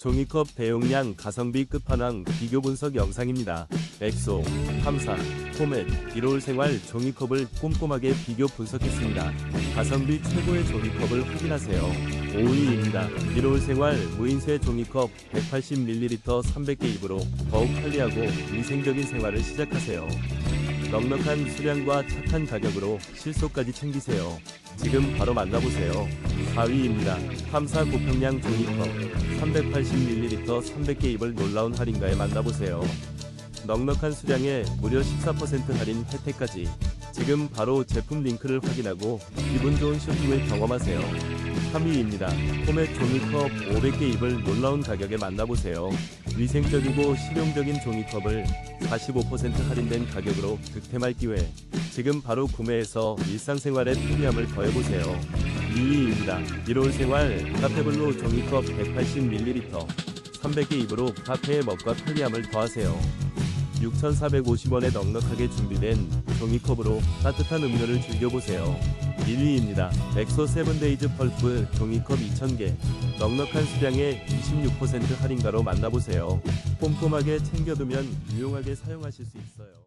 종이컵 대용량 가성비 끝판왕 비교 분석 영상입니다. 엑소, 탐사, 포맷, 이로울 생활 종이컵을 꼼꼼하게 비교 분석했습니다. 가성비 최고의 종이컵을 확인하세요. 5위입니다. 이로울 생활 무인쇄 종이컵 180ml 300개 입으로 더욱 편리하고 위생적인 생활을 시작하세요. 넉넉한 수량과 착한 가격으로 실속까지 챙기세요. 지금 바로 만나보세요. 4위입니다. 탐사 고평량 종이컵 380ml 300개 입을 놀라운 할인가에 만나보세요. 넉넉한 수량에 무려 14% 할인 혜택까지 지금 바로 제품 링크를 확인하고 기분 좋은 쇼핑을 경험하세요. 3위입니다. 포맷 종이컵 500개 입을 놀라운 가격에 만나보세요. 위생적이고 실용적인 종이컵을 45% 할인된 가격으로 득템할 기회. 지금 바로 구매해서 일상생활에 편리함을 더해보세요. 2위입니다. 1월 생활 카페블루 종이컵 180ml 300개 입으로 카페의 멋과 편리함을 더하세요. 6,450원에 넉넉하게 준비된 종이컵으로 따뜻한 음료를 즐겨보세요. 1위입니다. 엑소 세븐데이즈 펄프 종이컵 2,000개 넉넉한 수량에 26% 할인가로 만나보세요. 꼼꼼하게 챙겨두면 유용하게 사용하실 수 있어요.